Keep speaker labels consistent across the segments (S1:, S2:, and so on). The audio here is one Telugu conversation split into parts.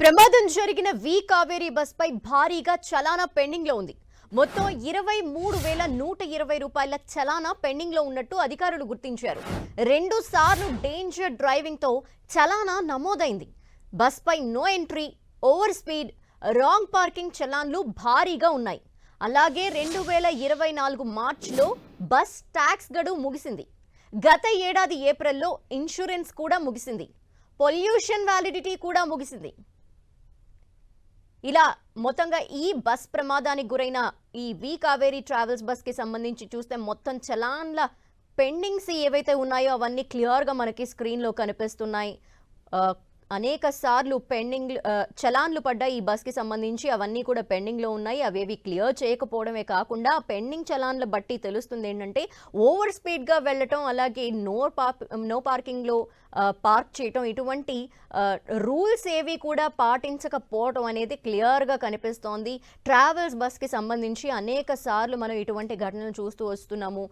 S1: ప్రమాదం జరిగిన వి కావేరీ బస్పై భారీగా చలానా పెండింగ్లో ఉంది. మొత్తం ఇరవై మూడు వేల నూట ఇరవై రూపాయల చలానా పెండింగ్లో ఉన్నట్టు అధికారులు గుర్తించారు. రెండు సార్లు డేంజర్ డ్రైవింగ్తో చలానా నమోదైంది. బస్పై no entry over speed wrong parking చలాన్లు భారీగా ఉన్నాయి. అలాగే రెండు వేల ఇరవై నాలుగు మార్చిలో బస్ ట్యాక్స్ గడువు ముగిసింది. గత ఏడాది ఏప్రిల్లో ఇన్సూరెన్స్ కూడా ముగిసింది. పొల్యూషన్ వ్యాలిడిటీ కూడా ముగిసింది. ఇలా మొత్తంగా ఈ బస్ ప్రమాదానికి గురైన ఈ వి కావేరీ ట్రావెల్స్ బస్కి సంబంధించి చూస్తే మొత్తం చలాన్ల పెండింగ్స్ ఏవైతే ఉన్నాయో అవన్నీ క్లియర్గా మనకి స్క్రీన్లో కనిపిస్తున్నాయి. అనేక సార్లు పెండింగ్ చలాన్లు పడ్డాయి ఈ బస్కి సంబంధించి అవన్నీ కూడా పెండింగ్లో ఉన్నాయి. అవేవి క్లియర్ చేయకపోవడమే కాకుండా పెండింగ్ చలాన్ల బట్టి తెలుస్తుంది ఏంటంటే ఓవర్ స్పీడ్గా వెళ్ళటం అలాగే నో పార్క్ నో పార్కింగ్లో పార్క్ చేయటం. ఇటువంటి రూల్స్ ఏవి కూడా పాటించకపోవటం అనేది క్లియర్గా కనిపిస్తోంది. ట్రావెల్స్ బస్కి సంబంధించి అనేక సార్లు మనం ఇటువంటి ఘటనలు చూస్తూ వస్తున్నాము.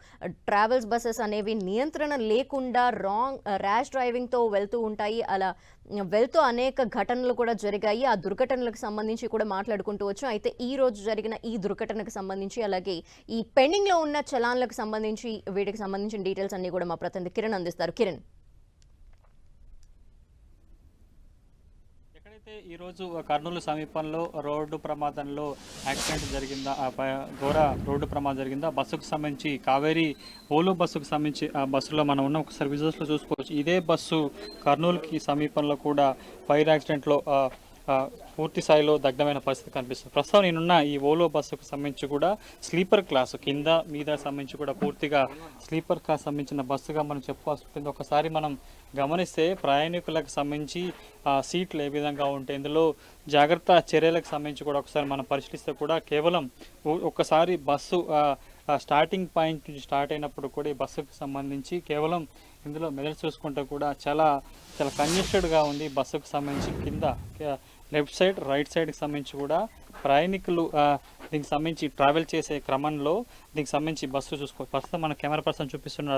S1: ట్రావెల్స్ బస్సెస్ అనేవి నియంత్రణ లేకుండా రాంగ్ ర్యాష్ డ్రైవింగ్తో వెళ్తూ ఉంటాయి. అలా వెళ్తూ అనేక ఘటనలు కూడా జరిగాయి. ఆ దుర్ఘటనలకు సంబంధించి కూడా మాట్లాడుకుంటూ వచ్చాం. అయితే ఈ రోజు జరిగిన ఈ దుర్ఘటనకు సంబంధించి అలాగే ఈ పెండింగ్లో ఉన్న చలాన్లకు సంబంధించి వీటికి సంబంధించిన డీటెయిల్స్ అన్ని కూడా మా ప్రతినిధి కిరణ్ అందిస్తారు. కిరణ్.
S2: అయితే ఈరోజు కర్నూలు సమీపంలో రోడ్డు ప్రమాదంలో యాక్సిడెంట్ జరిగిందా? ఘోర రోడ్డు ప్రమాదం జరిగిందా? బస్సుకు సంబంధించి కావేరీ ఓలో బస్సుకు సంబంధించి ఆ బస్సులో మనం ఉన్న. ఒకసారి విజువల్స్లో చూసుకోవచ్చు. ఇదే బస్సు కర్నూలుకి సమీపంలో కూడా ఫైర్ యాక్సిడెంట్లో పూర్తి స్థాయిలో దగ్ధమైన పరిస్థితి కనిపిస్తుంది. ప్రస్తుతం నేనున్న ఈ ఓలో బస్సుకు సంబంధించి కూడా స్లీపర్ క్లాస్ కింద మీద సంబంధించి కూడా పూర్తిగా స్లీపర్ క్లాస్ సంబంధించిన బస్సుగా మనం చెప్పుకోవాల్సి ఉంటుంది. ఒకసారి మనం గమనిస్తే ప్రయాణికులకు సంబంధించి సీట్లు ఏ విధంగా ఉంటాయి ఇందులో జాగ్రత్త చర్యలకు సంబంధించి కూడా ఒకసారి మనం పరిశీలిస్తే కూడా కేవలం ఒక్కసారి బస్సు స్టార్టింగ్ పాయింట్ నుంచి స్టార్ట్ అయినప్పుడు కూడా ఈ బస్సుకు సంబంధించి కేవలం ఇందులో మెదడు చూసుకుంటే కూడా చాలా చాలా కంజెస్టెడ్గా ఉంది బస్సుకు సంబంధించి కింద. లెఫ్ట్ సైడ్ రైట్ సైడ్కి సంబంధించి కూడా ప్రయాణికులు ఆ, దీనికి సంబంధించి ట్రావెల్ చేసే క్రమంలో దీనికి సంబంధించి బస్సు చూసుకో ప్రస్తుతం మన కెమెరా పర్సన్ చూపిస్తున్న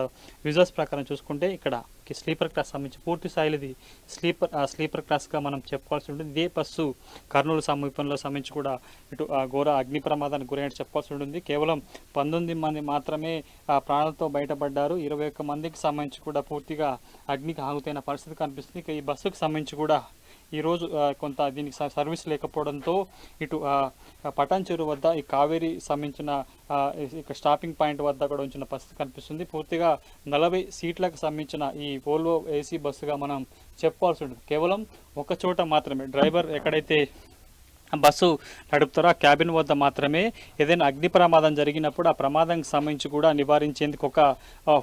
S2: విజువల్స్ ప్రకారం చూసుకుంటే ఇక్కడ స్లీపర్ క్లాస్ సంబంధించి పూర్తి స్థాయిలో ఇది స్లీపర్ స్లీపర్ క్లాస్గా మనం చెప్పుకోవాల్సి ఉంటుంది. ఇదే బస్సు కర్నూలు సమీపంలో సంబంధించి కూడా ఇటు ఆ, ఘోర అగ్ని ప్రమాదానికి గురైనట్టు చెప్పుకోవాల్సి ఉంటుంది. కేవలం పంతొమ్మిది మంది మాత్రమే ఆ ప్రాణాలతో బయటపడ్డారు. ఇరవై ఒక్క మందికి సంబంధించి కూడా పూర్తిగా అగ్నికి ఆగుతైన పరిస్థితి కనిపిస్తుంది. ఇక ఈ బస్సుకు సంబంధించి కూడా ఈరోజు కొంత దీనికి స- సర్వీస్ లేకపోవడంతో ఇటు పటాన్ చెరువు వద్ద ఈ కావేరీ సంబంధించిన ఇక స్టాపింగ్ పాయింట్ వద్ద కూడా ఉంచిన పరిస్థితి కనిపిస్తుంది. పూర్తిగా నలభై సీట్లకు సంబంధించిన ఈ ఓల్వో ఏసీ బస్సుగా మనం చెప్పుకోవాల్సి ఉంటుంది. కేవలం ఒక చోట మాత్రమే. డ్రైవర్ ఎక్కడైతే బస్సు నడుపుతారో. ఆ క్యాబిన్ వద్ద మాత్రమే ఏదైనా అగ్ని ప్రమాదం జరిగినప్పుడు ఆ ప్రమాదానికి సంబంధించి కూడా నివారించేందుకు ఒక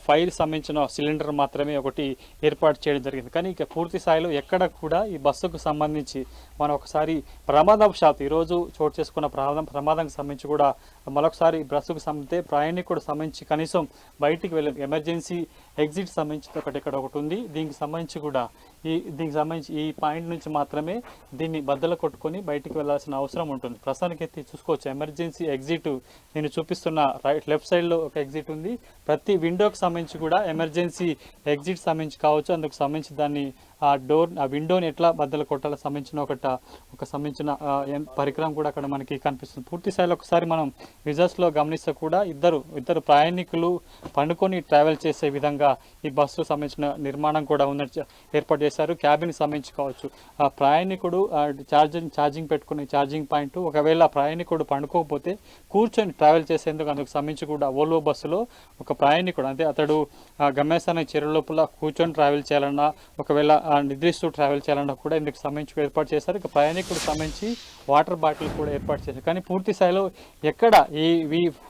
S2: ఫైల్ ఫైర్ సంబంధించిన సిలిండర్ మాత్రమే ఒకటి ఏర్పాటు చేయడం జరిగింది. కానీ ఇక పూర్తి స్థాయిలో ఎక్కడ కూడా ఈ బస్సుకు సంబంధించి మనం ఒకసారి ప్రమాదవశాత్తు ఈరోజు చోటు చేసుకున్న ప్రమాదం ప్రమాదానికి సంబంధించి కూడా మరొకసారి బస్సుకు సంబంధించి ప్రయాణికుడు సంబంధించి కనీసం బయటికి వెళ్ళే ఎమర్జెన్సీ ఎగ్జిట్ సంబంధించి ఒకటి ఇక్కడ ఒకటి ఉంది. దీనికి సంబంధించి కూడా ఈ దీనికి సంబంధించి ఈ పాయింట్ నుంచి మాత్రమే దీన్ని బద్దలు కొట్టుకొని బయటికి వెళ్ళాలి. వెళ్ళాల్సిన అవసరం ఉంటుంది. ప్రస్తుతానికి అయితే చూసుకోవచ్చు. ఎమర్జెన్సీ ఎగ్జిట్ నేను చూపిస్తున్న రైట్ లెఫ్ట్ సైడ్లో ఒక ఎగ్జిట్ ఉంది. ప్రతి విండోకి సంబంధించి కూడా ఎమర్జెన్సీ ఎగ్జిట్ సంబంధించి కావచ్చు. అందుకు సంబంధించి దాన్ని ఆ డోర్ ఆ విండోని ఎట్లా బద్దలు కొట్టాలో సంబంధించిన ఒకట ఒక సంబంధించిన పరికరం కూడా అక్కడ మనకి కనిపిస్తుంది. పూర్తి స్థాయిలో ఒకసారి మనం విజర్స్లో గమనిస్తే కూడా ఇద్దరు ఇద్దరు ప్రయాణికులు పండుకొని ట్రావెల్ చేసే విధంగా ఈ బస్సు సంబంధించిన నిర్మాణం కూడా ఉన్నట్టు ఏర్పాటు చేశారు. క్యాబిన్ సంబంధించుకోవచ్చు ఆ ప్రయాణికుడు ఛార్జింగ్ ఛార్జింగ్ పెట్టుకునే ఛార్జింగ్ పాయింట్ ఒకవేళ ప్రయాణికుడు పండుకోకపోతే కూర్చొని ట్రావెల్ చేసేందుకు అందుకు సంబంధించి కూడా ఓల్వో బస్సులో ఒక ప్రయాణికుడు అంటే అతడు గమ్యస్థానం చెరువు లోపల కూర్చొని ట్రావెల్ చేయాలన్నా ఒకవేళ నిద్రిస్తూ ట్రావెల్ చేయాలన్నా కూడా ఇందుకు సంబంధించి ఏర్పాటు చేశారు. ఇక ప్రయాణికుడు సంబంధించి వాటర్ బాటిల్ కూడా ఏర్పాటు చేశారు. కానీ పూర్తి స్థాయిలో ఎక్కడ ఈ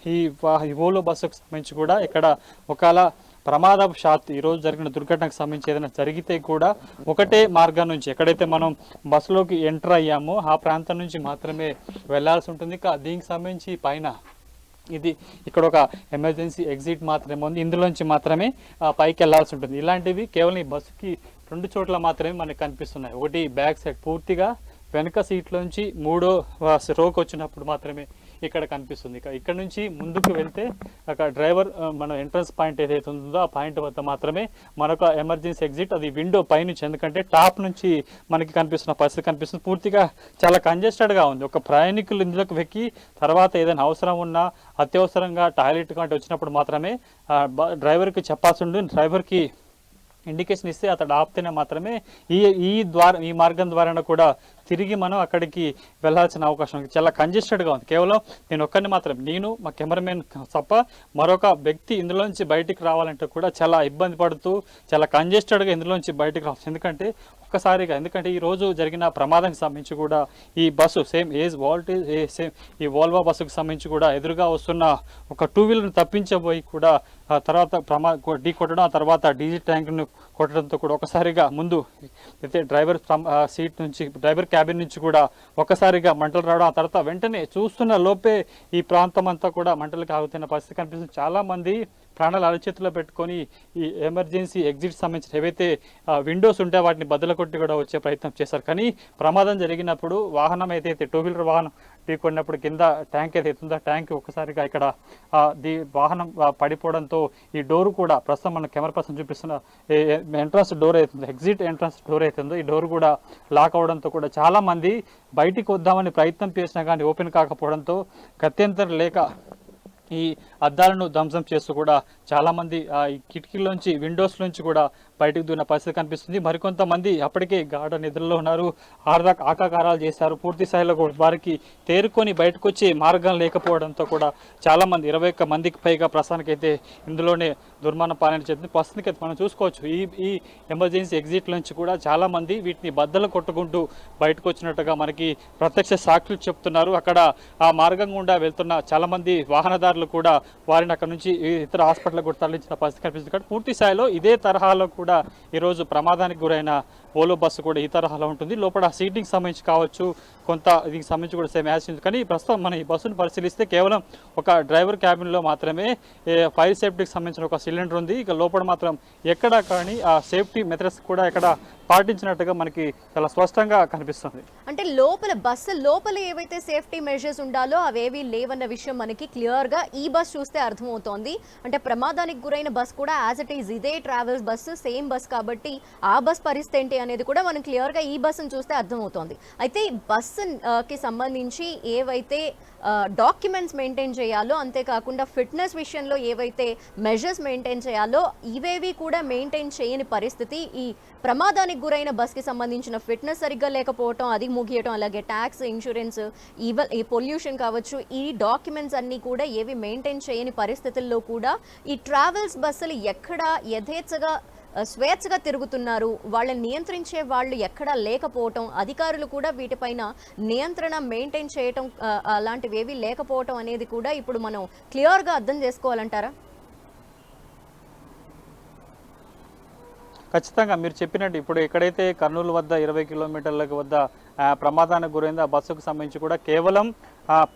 S2: ఈ- ఓలో బస్సుకు సంబంధించి కూడా ఇక్కడ ఒకవేళ ప్రమాదవశాత్తు ఈరోజు జరిగిన దుర్ఘటనకు సంబంధించి ఏదైనా జరిగితే కూడా ఒకటే మార్గం నుంచి ఎక్కడైతే మనం బస్సులోకి ఎంటర్ అయ్యామో ఆ ప్రాంతం నుంచి మాత్రమే వెళ్ళాల్సి ఉంటుంది. దీనికి సంబంధించి పైన ఇది ఇక్కడ ఒక ఎమర్జెన్సీ ఎగ్జిట్ మాత్రమే ఉంది. ఇందులోంచి మాత్రమే పైకి వెళ్ళాల్సి ఉంటుంది. ఇలాంటివి కేవలం ఈ బస్సుకి రెండు చోట్ల మాత్రమే మనకు కనిపిస్తున్నాయి. ఒకటి బ్యాక్ సైడ్ పూర్తిగా వెనక సీట్లోంచి మూడో రోకి వచ్చినప్పుడు మాత్రమే ఇక్కడ కనిపిస్తుంది. ఇక్కడ నుంచి ముందుకు వెళ్తే అక్కడ డ్రైవర్ మన ఎంట్రన్స్ పాయింట్ ఏదైతే ఉందో ఆ పాయింట్ వద్ద మాత్రమే మరొక ఎమర్జెన్సీ ఎగ్జిట్ అది విండో పైనుంచి ఎందుకంటే టాప్ నుంచి మనకి కనిపిస్తున్న పరిస్థితి కనిపిస్తుంది. పూర్తిగా చాలా కంజెస్టెడ్గా ఉంది. ఒక ప్రయాణికులు ఇందులోకి వెక్కి తర్వాత ఏదైనా అవసరం ఉన్నా అత్యవసరంగా టాయిలెట్ కంటే వచ్చినప్పుడు మాత్రమే డ్రైవర్కి చెప్పాల్సి ఉంటుంది డ్రైవర్కి ఇండికేషన్ ఇస్తే అతడు ఆపితేనే మాత్రమే ఈ ఈ ద్వారా ఈ మార్గం ద్వారా కూడా తిరిగి మనం అక్కడికి వెళ్ళాల్సిన అవకాశం ఉంది. చాలా కంజెస్టెడ్గా ఉంది. కేవలం నేను ఒక్కరిని మాత్రం నేను మా కెమెరామెన్ తప్ప మరొక వ్యక్తి ఇందులోంచి బయటికి రావాలంటే కూడా చాలా ఇబ్బంది పడుతూ చాలా కంజెస్టెడ్గా ఇందులోంచి బయటికి రావచ్చు ఎందుకంటే ఒక్కసారిగా ఎందుకంటే ఈ రోజు జరిగిన ప్రమాదానికి సంబంధించి కూడా ఈ bus same age voltage same ఈ వోల్వా బస్సుకు సంబంధించి కూడా ఎదురుగా వస్తున్న ఒక టూ వీలర్ని తప్పించబోయి కూడా ఆ తర్వాత ప్రమా ఢీ కొట్టడం ఆ తర్వాత డీజిల్ ట్యాంక్ను కొట్టడంతో కూడా ఒకసారిగా ముందు అయితే డ్రైవర్ సీట్ నుంచి డ్రైవర్ క్యాబిన్ నుంచి కూడా ఒక్కసారిగా మంటలు రావడం ఆ తర్వాత వెంటనే చూస్తున్న లోపే ఈ ప్రాంతం అంతా కూడా మంటలు కాగుతున్న పరిస్థితి కనిపిస్తుంది. చాలా మంది ప్రాణాలు అరచేతిలో పెట్టుకొని ఈ ఎమర్జెన్సీ ఎగ్జిట్ సంబంధించిన ఏవైతే విండోస్ ఉంటే వాటిని బదులు కొట్టి కూడా వచ్చే ప్రయత్నం చేశారు. కానీ ప్రమాదం జరిగినప్పుడు వాహనం అయితే టూ వీలర్ వాహనం ఢీకొన్నప్పుడు కింద ట్యాంక్ ఏదైతే ఉందో ఆ ట్యాంక్ ఒక్కసారిగా ఇక్కడ దీ ది వాహనం పడిపోవడంతో ఈ డోర్ కూడా ప్రస్తుతం మన కెమెరా పర్సన్ చూపిస్తున్న ఎంట్రన్స్ డోర్ అవుతుంది ఎగ్జిట్ ఎంట్రన్స్ డోర్ అవుతుందో ఈ డోర్ కూడా లాక్ అవడంతో కూడా చాలామంది బయటికి వద్దామని ప్రయత్నం చేసినా కానీ ఓపెన్ కాకపోవడంతో గత్యంతరం లేక ఈ అద్దాలను ధ్వంసం చేస్తూ కూడా చాలామంది ఈ కిటికీలోంచి విండోస్ నుంచి కూడా బయటకు దూరిన పరిస్థితి కనిపిస్తుంది. మరికొంతమంది అప్పటికే గాఢ నిద్రలో ఉన్నారు. ఆర్దా ఆకాకారాలు చేశారు. పూర్తి స్థాయిలో కూడా వారికి తేరుకొని బయటకు వచ్చే మార్గం లేకపోవడంతో కూడా చాలామంది ఇరవై ఒక్క మందికి పైగా ప్రస్తుతానికైతే ఇందులోనే దుర్మరణ పాలన చెందింది ప్రస్తుతానికి అయితే మనం చూసుకోవచ్చు ఈ ఈ ఎమర్జెన్సీ ఎగ్జిట్ నుంచి కూడా చాలామంది వీటిని బద్దలు కొట్టుకుంటూ బయటకు వచ్చినట్టుగా మనకి ప్రత్యక్ష సాక్షులు చెప్తున్నారు. అక్కడ ఆ మార్గం గుండా వెళ్తున్న చాలామంది వాహనదారులు కూడా వారిని అక్కడ నుంచి ఇతర హాస్పిటల్కి కూడా తరలించిన పరిస్థితి కనిపిస్తుంది. కాబట్టి పూర్తి స్థాయిలో ఇదే తరహాలో కూడా ఈరోజు ప్రమాదానికి గురైన ఓలో బస్సు కూడా ఈ తరహాలో ఉంటుంది. లోపల సీటింగ్ సంబంధించి కావచ్చు కొంత దీనికి సంబంధించి కూడా సేమ్ యాక్సిడెంట్ కానీ ప్రస్తుతం మనం ఈ బస్సును పరిశీలిస్తే కేవలం ఒక డ్రైవర్ క్యాబిన్లో మాత్రమే ఫైర్ సేఫ్టీకి సంబంధించిన ఒక సిలిండర్ ఉంది. ఇక లోపల మాత్రం ఎక్కడ కానీ ఆ సేఫ్టీ మెథడ్స్ కూడా ఎక్కడ పాటించినట్టుగా మనకి చాలా స్పష్టంగా కనిపిస్తుంది.
S1: అంటే లోపల బస్సు లోపల ఏవైతే సేఫ్టీ మెజర్స్ ఉండాలో అవేవి లేవన్న విషయం మనకి క్లియర్గా ఈ బస్ చూస్తే అర్థమవుతోంది. అంటే ప్రమాదానికి గురైన బస్ కూడా యాజ్ ఇట్ ఈజ్ ఇదే ట్రావెల్స్ బస్సు సేమ్ బస్ కాబట్టి ఆ బస్ పరిస్థితి ఏంటి అనేది కూడా మనం క్లియర్గా ఈ బస్సును చూస్తే అర్థమవుతోంది. అయితే బస్సు కి సంబంధించి ఏవైతే డాక్యుమెంట్స్ మెయింటైన్ చేయాలో అంతేకాకుండా ఫిట్నెస్ విషయంలో ఏవైతే మెజర్స్ మెయింటైన్ చేయాలో ఇవేవి కూడా మెయింటైన్ చేయని పరిస్థితి ఈ ప్రమాదానికి గురైన బస్కి సంబంధించిన ఫిట్నెస్ సరిగ్గా లేకపోవటం అది ముగియటం అలాగే ట్యాక్స్ ఇన్సూరెన్స్ ఈవ ఈ పొల్యూషన్ కావచ్చు ఈ డాక్యుమెంట్స్ అన్నీ కూడా ఏవి మెయింటైన్ చేయని పరిస్థితుల్లో కూడా ఈ ట్రావెల్స్ బస్సులు ఎక్కడ యథేచ్ఛగా స్వేచ్ఛగా తిరుగుతున్నారు. వాళ్ళని నియంత్రించే వాళ్ళు ఎక్కడా లేకపోవటం అధికారులు కూడా వీటిపైన నియంత్రణ మెయింటైన్ చేయటం అలాంటివి ఏవి లేకపోవటం అనేది కూడా ఇప్పుడు మనం క్లియర్గా అర్థం చేసుకోవాలంటారా?
S2: ఖచ్చితంగా మీరు చెప్పినట్టు ఇప్పుడు ఎక్కడైతే కర్నూలు వద్ద ఇరవై కిలోమీటర్లకు వద్ద ప్రమాదానికి గురైంది. ఆ బస్సుకు సంబంధించి కూడా కేవలం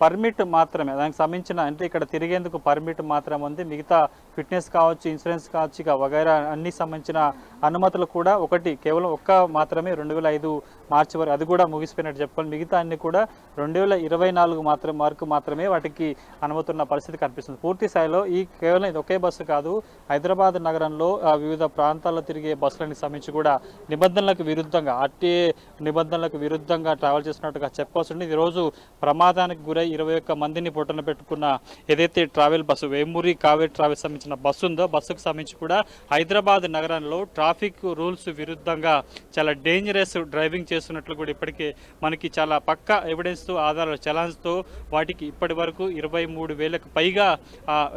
S2: పర్మిట్ మాత్రమే దానికి సంబంధించిన అంటే ఇక్కడ తిరిగేందుకు పర్మిట్ మాత్రమే ఉంది. మిగతా ఫిట్నెస్ కావచ్చు ఇన్సూరెన్స్ కావచ్చు ఇక వగైరా అన్ని సంబంధించిన అనుమతులు కూడా ఒకటి కేవలం ఒక్క మాత్రమే రెండు వేల ఐదు మార్చి వరకు అది కూడా ముగిసిపోయినట్టు చెప్పుకోవాలి. మిగతా అన్ని కూడా రెండు వేల ఇరవై నాలుగు మాత్రం వరకు మాత్రమే వాటికి అనుమతున్న పరిస్థితి కనిపిస్తుంది. పూర్తి స్థాయిలో ఈ కేవలం ఇది ఒకే బస్సు కాదు హైదరాబాద్ నగరంలో వివిధ ప్రాంతాల్లో తిరిగే బస్సులకు సంబంధించి కూడా నిబంధనలకు విరుద్ధంగా ఆర్టీఏ నిబంధనలకు విరుద్ధంగా ట్రావెల్ చేస్తున్నట్టుగా చెప్పాల్సి ఉంది ఈరోజు ప్రమాదానికి గురై ఇరవై ఒక్క మందిని పొట్టన పెట్టుకున్న ఏదైతే travel bus Vemuri Kaveri travel సంబంధించిన బస్సు ఉందో బస్సుకు సంబంధించి కూడా హైదరాబాద్ నగరంలో ట్రాఫిక్ రూల్స్ విరుద్ధంగా చాలా డేంజరస్ డ్రైవింగ్ చేస్తున్నట్లు కూడా ఇప్పటికే మనకి చాలా పక్క ఎవిడెన్స్తో ఆధారాలు చలాన్స్తో వాటికి ఇప్పటి వరకు ఇరవై మూడు వేలకు పైగా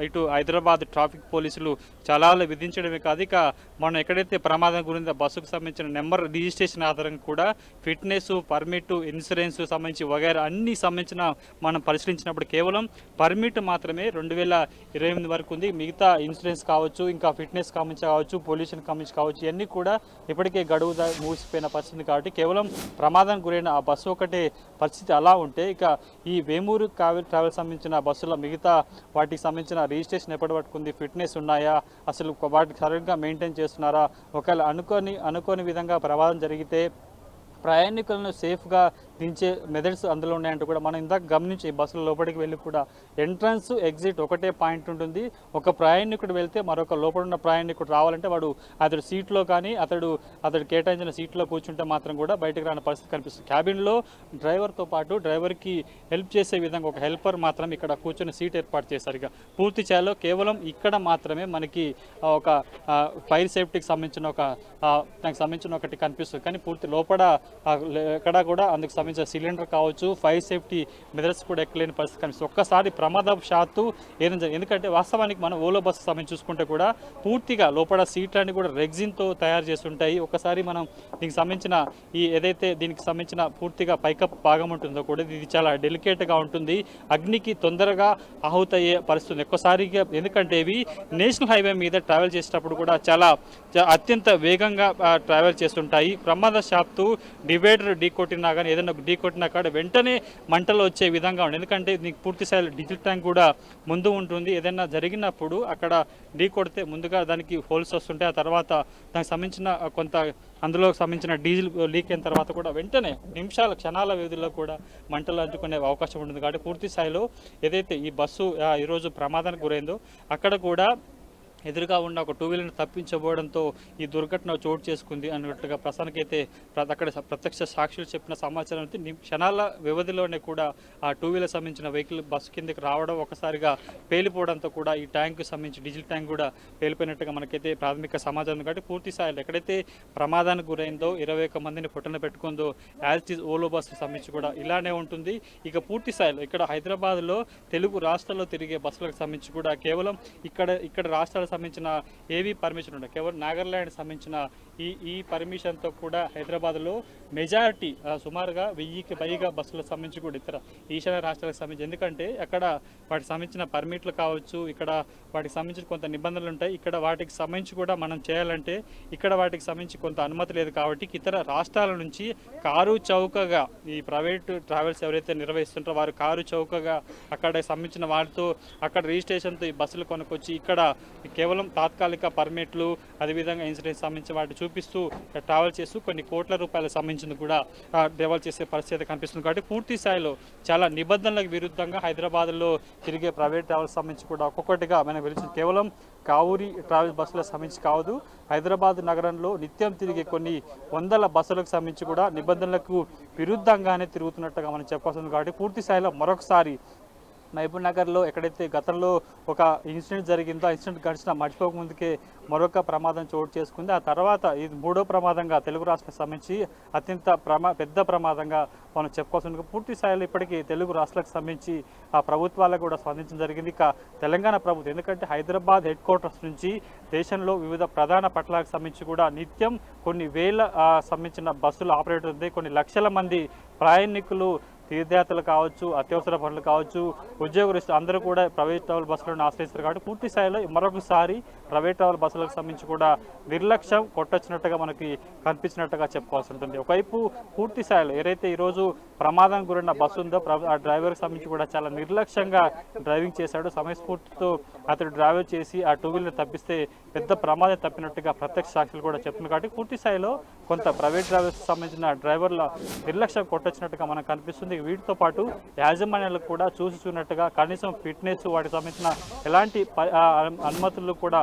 S2: ఇటు హైదరాబాద్ ట్రాఫిక్ పోలీసులు చలాలు విధించడమే కాదు ఇక మనం ఎక్కడైతే ప్రమాదం గురించి బస్సుకు సంబంధించిన నెంబర్ రిజిస్ట్రేషన్ ఆధారంగా కూడా ఫిట్నెస్ పర్మిట్ ఇన్సూరెన్స్ సంబంధించి వగైరా అన్ని సంబంధించిన మనం పరిశీలించినప్పుడు కేవలం పర్మిట్ మాత్రమే రెండు వేల ఇరవై ఎనిమిది వరకు ఉంది. మిగతా ఇన్సూరెన్స్ కావచ్చు ఇంకా ఫిట్నెస్ కామెంట్స్ కావచ్చు పొల్యూషన్ కామించి కావచ్చు ఇవన్నీ కూడా ఇప్పటికే గడువు మూసిపోయిన పరిస్థితి కాబట్టి కేవలం ప్రమాదానికి గురైన ఆ బస్సు ఒకటే పరిస్థితి అలా ఉంటే ఇక ఈ వేమూరు కావేరి ట్రావెల్ సంబంధించిన బస్సుల మిగతా వాటికి సంబంధించిన రిజిస్ట్రేషన్ ఎప్పటి పట్టుకుంది ఫిట్నెస్ ఉన్నాయా అసలు వాటికి సరిగ్గా మెయింటైన్ చేస్తున్నారా ఒకవేళ అనుకోని అనుకోని విధంగా ప్రమాదం జరిగితే ప్రయాణికులను సేఫ్గా దించే మెథడ్స్ అందులో ఉన్నాయంటూ కూడా మనం ఇందాక గమనించి బస్సుల లోపలికి వెళ్ళి కూడా ఎంట్రన్స్ ఎగ్జిట్ ఒకటే పాయింట్ ఉంటుంది. ఒక ప్రయాణికుడు వెళ్తే మరొక లోపల ఉన్న ప్రయాణికుడు రావాలంటే వాడు అతడు సీట్లో కానీ అతడు అతడు కేటాయించిన సీట్లో కూర్చుంటే మాత్రం కూడా బయటకు రాని పరిస్థితి కనిపిస్తుంది. క్యాబిన్లో డ్రైవర్తో పాటు డ్రైవర్కి హెల్ప్ చేసే విధంగా ఒక హెల్పర్ మాత్రం ఇక్కడ కూర్చొని సీట్ ఏర్పాటు చేశారు. ఇక పూర్తి స్థాయిలో కేవలం ఇక్కడ మాత్రమే మనకి ఒక ఫైర్ సేఫ్టీకి సంబంధించిన ఒక దానికి సంబంధించిన ఒకటి కనిపిస్తుంది. కానీ పూర్తి లోపల ఎక్కడా కూడా అందుకు సంబంధించిన సిలిండర్ కావచ్చు ఫైర్ సేఫ్టీ మెథడ్స్ కూడా ఎక్కలేని పరిస్థితి కనిపిస్తుంది. ఒక్కసారి ప్రమాదశాత్తు ఏదైనా ఎందుకంటే వాస్తవానికి మనం ఓలో బస్సు సంబంధించి చూసుకుంటే కూడా పూర్తిగా లోపల సీట్లన్నీ కూడా రెగ్జిన్తో తయారు చేసి ఉంటాయి. ఒకసారి మనం దీనికి సంబంధించిన ఈ ఏదైతే దీనికి సంబంధించిన పూర్తిగా పైకప్ భాగం ఉంటుందో కూడా ఇది చాలా డెలికేట్గా ఉంటుంది. అగ్నికి తొందరగా ఆహుతయ్యే పరిస్థితి ఒక్కసారిగా ఎందుకంటే ఇవి నేషనల్ హైవే మీద ట్రావెల్ చేసేటప్పుడు కూడా చాలా అత్యంత వేగంగా ట్రావెల్ చేస్తుంటాయి. ప్రమాదశాత్తు డివైడర్ డీ కొట్టినా కానీ ఏదైనా ఢీ కొట్టిన కాడ వెంటనే మంటలు వచ్చే విధంగా ఉంది ఎందుకంటే దీనికి పూర్తి స్థాయిలో డీజిల్ ట్యాంక్ కూడా ముందు ఉంటుంది. ఏదైనా జరిగినప్పుడు అక్కడ ఢీ కొడితే ముందుగా దానికి హోల్స్ వస్తుంటాయి. ఆ తర్వాత దానికి సంబంధించిన కొంత అందులో సంబంధించిన డీజిల్ లీక్ అయిన తర్వాత కూడా వెంటనే నిమిషాల క్షణాల వ్యవధిలో కూడా మంటలు అంటుకునే అవకాశం ఉంటుంది. కాబట్టి పూర్తి స్థాయిలో ఏదైతే ఈ బస్సు ఈరోజు ప్రమాదానికి గురైందో అక్కడ కూడా ఎదురుగా ఉన్న ఒక టూ వీలర్ని తప్పించబోవడంతో ఈ దుర్ఘటన చోటు చేసుకుంది అన్నట్టుగా ప్రస్తుతానికైతే ప్ర- అక్కడ ప్రత్యక్ష సాక్షులు చెప్పిన సమాచారం అయితే క్షణాల వ్యవధిలోనే కూడా ఆ టూ వీలర్ సంబంధించిన వెహికల్ బస్సు కిందకి రావడం ఒకసారిగా పేలిపోవడంతో కూడా ఈ ట్యాంకు సంబంధించి డీజిల్ ట్యాంక్ కూడా పేలిపోయినట్టుగా మనకైతే ప్రాథమిక సమాచారం కాబట్టి పూర్తి స్థాయిలో ఎక్కడైతే ప్రమాదానికి గురైందో ఇరవై ఒక్క మందిని పుట్టన పెట్టుకుందో యాజ్ ఈజ్ ఓలో బస్సు సంబంధించి కూడా ఇలానే ఉంటుంది. ఇక పూర్తి స్థాయిలో ఇక్కడ హైదరాబాద్లో తెలుగు రాష్ట్రాల్లో తిరిగే బస్సులకు సంబంధించి కూడా కేవలం ఇక్కడ ఇక్కడ రాష్ట్రాల సంబంధించిన ఏవి పర్మిషన్ ఉండవు. కేవలం నాగార్లాండ్ సంబంధించిన ఈ ఈ పర్మిషన్తో కూడా హైదరాబాద్లో మెజారిటీ సుమారుగా వెయ్యికి పైగా బస్సులకు సంబంధించి కూడా ఇతర ఈశాన్య రాష్ట్రాలకు సంబంధించి. ఎందుకంటే అక్కడ వాటికి సంబంధించిన పర్మిట్లు కావచ్చు ఇక్కడ వాటికి సంబంధించిన కొంత నిబంధనలు ఉంటాయి. ఇక్కడ వాటికి సంబంధించి కూడా మనం చేయాలంటే ఇక్కడ వాటికి సంబంధించి కొంత అనుమతి లేదు కాబట్టి ఇతర రాష్ట్రాల నుంచి కారు చౌకగా ఈ ప్రైవేట్ ట్రావెల్స్ ఎవరైతే నిర్వహిస్తుంటారో వారు కారు చౌకగా అక్కడ సంబంధించిన వారితో అక్కడ రిజిస్ట్రేషన్తో ఈ బస్సులు కొనుక్కొచ్చి ఇక్కడ కేవలం తాత్కాలిక పర్మిట్లు అదేవిధంగా ఇన్సూరెన్స్ సంబంధించిన వాటి చూపిస్తూ ట్రావెల్ చేస్తూ కొన్ని కోట్ల రూపాయలకు సంబంధించింది కూడా ట్రావెల్ చేసే పరిస్థితి కనిపిస్తుంది. కాబట్టి పూర్తి స్థాయిలో చాలా నిబంధనలకు విరుద్ధంగా హైదరాబాద్లో తిరిగే ప్రైవేట్ ట్రావెల్స్ సంబంధించి కూడా ఒక్కొక్కటిగా మనకు వెలిచింది కేవలం కావూరి ట్రావెల్ బస్సులకు సంబంధించి కాదు హైదరాబాద్ నగరంలో నిత్యం తిరిగే కొన్ని వందల బస్సులకు సంబంధించి కూడా నిబంధనలకు విరుద్ధంగానే తిరుగుతున్నట్టుగా మనం చెప్పాల్సింది కాబట్టి పూర్తి స్థాయిలో మరొకసారి మహబూబ్ నగర్లో ఎక్కడైతే గతంలో ఒక ఇన్సిడెంట్ జరిగిందో ఆ ఇన్సిడెంట్ గడిచిన మర్చిపోక ముందుకే మరొక ప్రమాదం చోటు చేసుకుంది. ఆ తర్వాత ఇది మూడో ప్రమాదంగా తెలుగు రాష్ట్రాలకు సంబంధించి అత్యంత ప్రమా పెద్ద ప్రమాదంగా మనం చెప్పుకోవాల్సి పూర్తి స్థాయిలో ఇప్పటికీ తెలుగు రాష్ట్రాలకు సంబంధించి ఆ ప్రభుత్వాలకు కూడా స్పందించడం జరిగింది. ఇక తెలంగాణ ప్రభుత్వం ఎందుకంటే హైదరాబాద్ హెడ్ క్వార్టర్స్ నుంచి దేశంలో వివిధ ప్రధాన పట్టణాలకు సంబంధించి కూడా నిత్యం కొన్ని వేల సంబంధించిన బస్సులు ఆపరేట్ ఉంది కొన్ని లక్షల మంది ప్రయాణికులు తీర్థయాత్రలు కావచ్చు అత్యవసర పనులు కావచ్చు ఉద్యోగస్తులు అందరూ కూడా ప్రైవేట్ ట్రావెల్ బస్సులను ఆశ్రయిస్తారు. కాబట్టి పూర్తి స్థాయిలో మరొకసారి ప్రైవేట్ ట్రావెల్ బస్సులకు సంబంధించి కూడా నిర్లక్ష్యం కొట్టొచ్చినట్టుగా మనకి కనిపించినట్టుగా చెప్పుకోవాల్సి ఉంటుంది. ఒకవైపు పూర్తి స్థాయిలో ఏదైతే ఈరోజు ప్రమాదం గురైన బస్సు ఉందో ప్ర- ఆ డ్రైవర్కి సంబంధించి కూడా చాలా నిర్లక్ష్యంగా డ్రైవింగ్ చేశాడు. సమయస్ఫూర్తితో అతడు డ్రైవర్ చేసి ఆ టూ వీలర్ తప్పిస్తే పెద్ద ప్రమాదం తప్పినట్టుగా ప్రత్యక్ష సాక్షులు కూడా చెప్తున్నారు. కాబట్టి పూర్తి స్థాయిలో కొంత ప్రైవేట్ డ్రైవర్స్ సంబంధించిన డ్రైవర్ల నిర్లక్ష్యం కొట్టొచ్చినట్టుగా మనకు కనిపిస్తుంది. వీటితో పాటు యాజమాన్యాలకు కూడా చూసి చూసినట్టుగా కనీసం ఫిట్నెస్ వాటికి సంబంధించిన ఎలాంటి ఆ, అనుమతులు కూడా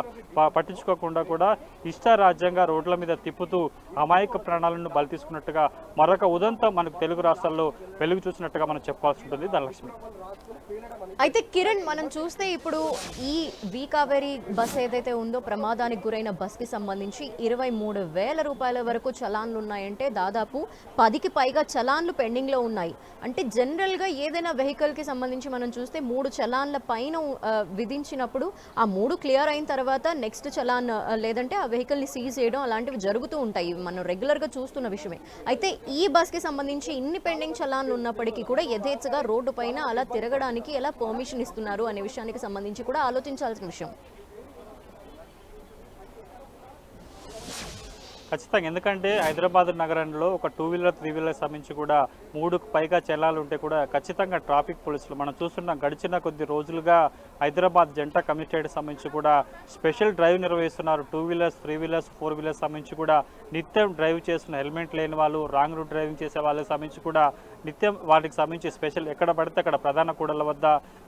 S2: పట్టించుకోకుండా కూడా ఇష్టారాజ్యంగా రోడ్ల మీద తిప్పుతూ అమాయక ప్రాణాలను బలి తీసుకున్నట్టుగా మరొక ఉదంతం మనకు తెలుగు రాష్ట్రాల్లో వెలుగు చూసినట్టుగా మనం చెప్పాల్సి ఉంటుంది. ధనలక్ష్మి.
S1: అయితే కిరణ్ మనం చూస్తే ఇప్పుడు ఈ వి బస్ ఏదైతే ఉందో ప్రమాదానికి గురైన బస్కి సంబంధించి ఇరవై మూడు వేల రూపాయల వరకు చలాన్లు ఉన్నాయంటే దాదాపు పదికి పైగా చలాన్లు పెండింగ్లో ఉన్నాయి. అంటే జనరల్గా ఏదైనా వెహికల్కి సంబంధించి మనం చూస్తే మూడు చలాన్ల పైన విధించినప్పుడు ఆ మూడు క్లియర్ అయిన తర్వాత నెక్స్ట్ చలాన్ లేదంటే ఆ వెహికల్ని సీజ్ చేయడం అలాంటివి జరుగుతూ ఉంటాయి. మనం రెగ్యులర్గా చూస్తున్న విషయమే. అయితే ఈ బస్కి సంబంధించి ఇన్ని పెండింగ్ చలాన్లు ఉన్నప్పటికీ కూడా యథేచ్ఛగా రోడ్డు పైన అలా తిరగడానికి ఎలా పర్మిషన్ ఇస్తున్నారు అనే విషయానికి సంబంధించి కూడా ఆలోచించాల్సిన విషయం.
S2: ఖచ్చితంగా. ఎందుకంటే హైదరాబాద్ నగరంలో ఒక టూ వీలర్ త్రీ వీలర్ సంబంధించి కూడా మూడుకు పైగా చెల్లాలు ఉంటే కూడా ఖచ్చితంగా ట్రాఫిక్ పోలీసులు మనం చూస్తున్నాం గడిచిన కొద్ది రోజులుగా హైదరాబాద్ జంట కమిటెడ్ సంబంధించి కూడా స్పెషల్ డ్రైవ్ నిర్వహిస్తున్నారు. Two wheelers three wheelers four wheelers సంబంధించి కూడా నిత్యం డ్రైవ్ చేస్తున్న హెల్మెట్ లేని వాళ్ళు రాంగ్ రూట్ డ్రైవింగ్ చేసే వాళ్ళకి సంబంధించి కూడా నిత్యం వాటికి సంబంధించి స్పెషల్ ఎక్కడ పడితే అక్కడ ప్రధాన కూడల వద్ద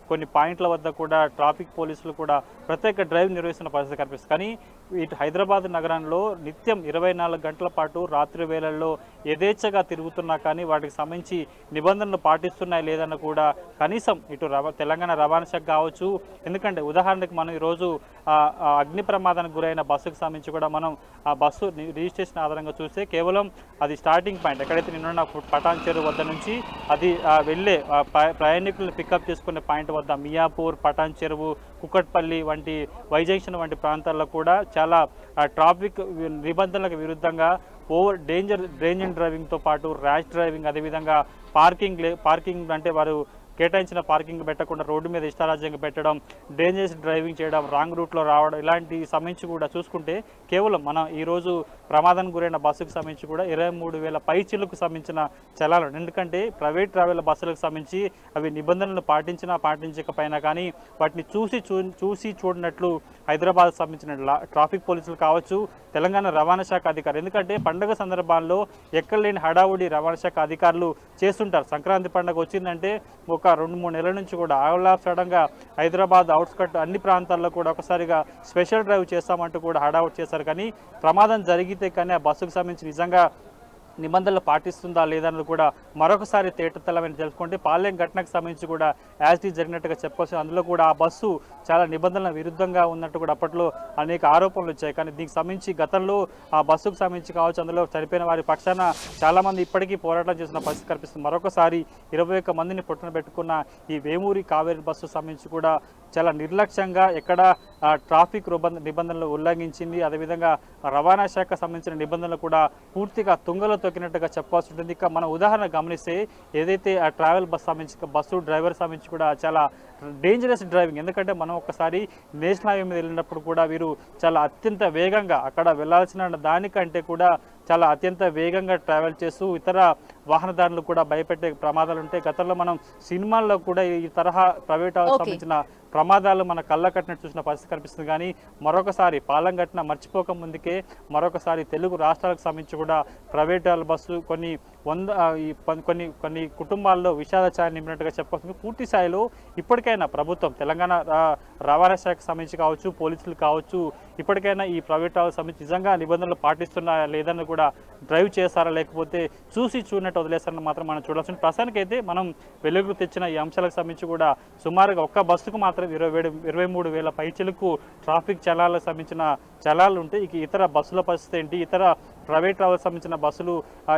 S2: కొన్ని పాయింట్ల వద్ద కూడా ట్రాఫిక్ పోలీసులు కూడా ప్రత్యేక డ్రైవ్ నిర్వహిస్తున్న పరిస్థితి కనిపిస్తుంది. కానీ ఇటు హైదరాబాద్ నగరంలో నిత్యం ఇరవై నాలుగు గంటల పాటు రాత్రి వేళల్లో యథేచ్ఛగా తిరుగుతున్నా కానీ వాటికి సంబంధించి నిబంధనలు పాటిస్తున్నాయి లేదన్న కూడా కనీసం ఇటు తెలంగాణ రవాణా శాఖ కావచ్చు. ఎందుకంటే ఉదాహరణకు మనం ఈరోజు అగ్ని ప్రమాదానికి గురైన బస్సుకు సంబంధించి కూడా మనం ఆ బస్సు రిజిస్ట్రేషన్ ఆధారంగా చూస్తే కేవలం అది స్టార్టింగ్ పాయింట్ ఎక్కడైతే నిన్న పటాన్ చెరువు వద్ద నుంచి అది వెళ్ళే ప్ర- ప్రయాణికులను పికప్ చేసుకునే పాయింట్ వద్ద మియాపూర్ పటాన్ చెరువు కుక్కట్పల్లి వంటి వైజంక్షన్ వంటి ప్రాంతాల్లో కూడా చాలా ట్రాఫిక్ నిబంధనలకు విరుద్ధంగా ఓవర్ డేంజర్ డేంజర్ డ్రైవింగ్తో పాటు ర్యాష్ డ్రైవింగ్ అదేవిధంగా పార్కింగ్ లే పార్కింగ్ అంటే వారు కేటాయించిన పార్కింగ్ పెట్టకుండా రోడ్డు మీద ఇష్టారాజ్యంగా పెట్టడం డేంజరస్ డ్రైవింగ్ చేయడం రాంగ్ రూట్లో రావడం ఇలాంటి సంబంధించి కూడా చూసుకుంటే కేవలం మనం ఈరోజు ప్రమాదానికి గురైన బస్సుకు సంబంధించి కూడా ఇరవై మూడు వేల పైచీలకు సంబంధించిన చలాలు ఎందుకంటే ప్రైవేట్ ట్రావెల్ బస్సులకు సంబంధించి అవి నిబంధనలు పాటించినా పాటించకపోయినా కానీ వాటిని చూసి చూ చూసి చూడనట్లు హైదరాబాద్ సంబంధించిన ట్రాఫిక్ పోలీసులు కావచ్చు తెలంగాణ రవాణా శాఖ అధికారులు. ఎందుకంటే పండుగ సందర్భాల్లో ఎక్కడ లేని హడావుడి రవాణా శాఖ అధికారులు చేస్తుంటారు. సంక్రాంతి పండుగ వచ్చిందంటే ఒక రెండు మూడు నెలల నుంచి కూడా ఆల్ ఆఫ్ సడన్గా హైదరాబాద్ అవుట్స్కట్ అన్ని ప్రాంతాల్లో కూడా ఒకసారిగా స్పెషల్ డ్రైవ్ చేస్తామంటూ కూడా హడావుట్ చేశారు. కానీ ప్రమాదం జరిగితే కానీ ఆ బస్సుకు సంబంధించి నిజంగా నిబంధనలు పాటిస్తుందా లేదన్నది కూడా మరొకసారి తేటతలమని తెలుసుకుంటే పాలెం ఘటనకు సంబంధించి కూడా యాజ్ ఇట్ జరిగినట్టుగా చెప్పుకోవచ్చు అందులో కూడా ఆ బస్సు చాలా నిబంధనల విరుద్ధంగా ఉన్నట్టు కూడా అప్పట్లో అనేక ఆరోపణలు వచ్చాయి. కానీ దీనికి సంబంధించి గతంలో ఆ బస్సుకు సంబంధించి కావచ్చు అందులో చనిపోయిన వారి పక్షాన చాలామంది ఇప్పటికీ పోరాటం చేసిన పరిస్థితి కనిపిస్తుంది. మరొకసారి ఇరవై ఒక్క మందిని పుట్టున పెట్టుకున్న ఈ వేమూరి కావేరి బస్సు సంబంధించి కూడా చాలా నిర్లక్ష్యంగా ఎక్కడ ట్రాఫిక్ నిబంధనలు ఉల్లంఘించింది. అదేవిధంగా రవాణా శాఖ సంబంధించిన నిబంధనలు కూడా పూర్తిగా తుంగలో తొక్కినట్టుగా చెప్పాల్సి ఉంటుంది. ఇక మనం ఉదాహరణ గమనిస్తే ఏదైతే ఆ ట్రావెల్ బస్ సంబంధించి బస్సు డ్రైవర్ సంబంధించి కూడా చాలా డేంజరస్ డ్రైవింగ్ ఎందుకంటే మనం ఒకసారి నేషనల్ హైవే మీద వెళ్ళినప్పుడు కూడా వీరు చాలా అత్యంత వేగంగా అక్కడ వెళ్ళాల్సిన దానికంటే కూడా చాలా అత్యంత వేగంగా ట్రావెల్ చేస్తూ ఇతర వాహనదారులు కూడా భయపెట్టే ప్రమాదాలు ఉంటాయి గతంలో మనం సినిమాల్లో కూడా ఈ తరహా ప్రైవేట్
S1: Okay.
S2: సంబంధించిన ప్రమాదాలు మన కళ్ళ కట్టినట్టు చూసిన పరిస్థితి కనిపిస్తుంది కానీ మరొకసారి పాలెం కట్టిన మర్చిపోక ముందుకే మరొకసారి తెలుగు రాష్ట్రాలకు సంబంధించి కూడా ప్రైవేట్ బస్సు కొన్ని వంద కొన్ని కొన్ని కుటుంబాల్లో విషాద ఛాయ నింపినట్టుగా చెప్పుకోవచ్చు పూర్తి స్థాయిలో ఇప్పటికైనా ప్రభుత్వం తెలంగాణ రవాణా శాఖకు సంబంధించి కావచ్చు పోలీసులు కావచ్చు ఇప్పటికైనా ఈ ప్రైవేట్ వాళ్ళకి సంబంధించి నిజంగా నిబంధనలు పాటిస్తున్నాయా లేదని కూడా డ్రైవ్ చేస్తారా లేకపోతే చూసి చూడనట్టు వదిలేస్తారని మాత్రం మనం చూడాల్సిన ప్రస్తుతానికైతే మనం వెలుగులు తెచ్చిన ఈ అంశాలకు సంబంధించి కూడా సుమారుగా ఒక్క బస్సుకు మాత్రం ఇరవై ఏడు ఇరవై మూడు వేల పైచలకు ట్రాఫిక్ చలాలకు సంబంధించిన చలాలు ఉంటే ఇక ఇతర బస్సుల పరిస్థితి ఏంటి? ఇతర ప్రైవేట్ ట్రావెల్ సంబంధించిన బస్సులు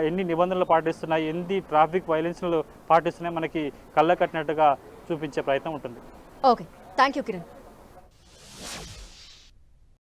S2: ఎన్ని నిబంధనలు పాటిస్తున్నాయి? ఎన్ని ట్రాఫిక్ వైలెన్స్లు పాటిస్తున్నాయి? మనకి కళ్ళ కట్టినట్టుగా చూపించే ప్రయత్నం ఉంటుంది.
S1: ఓకే. Thank you Kiran.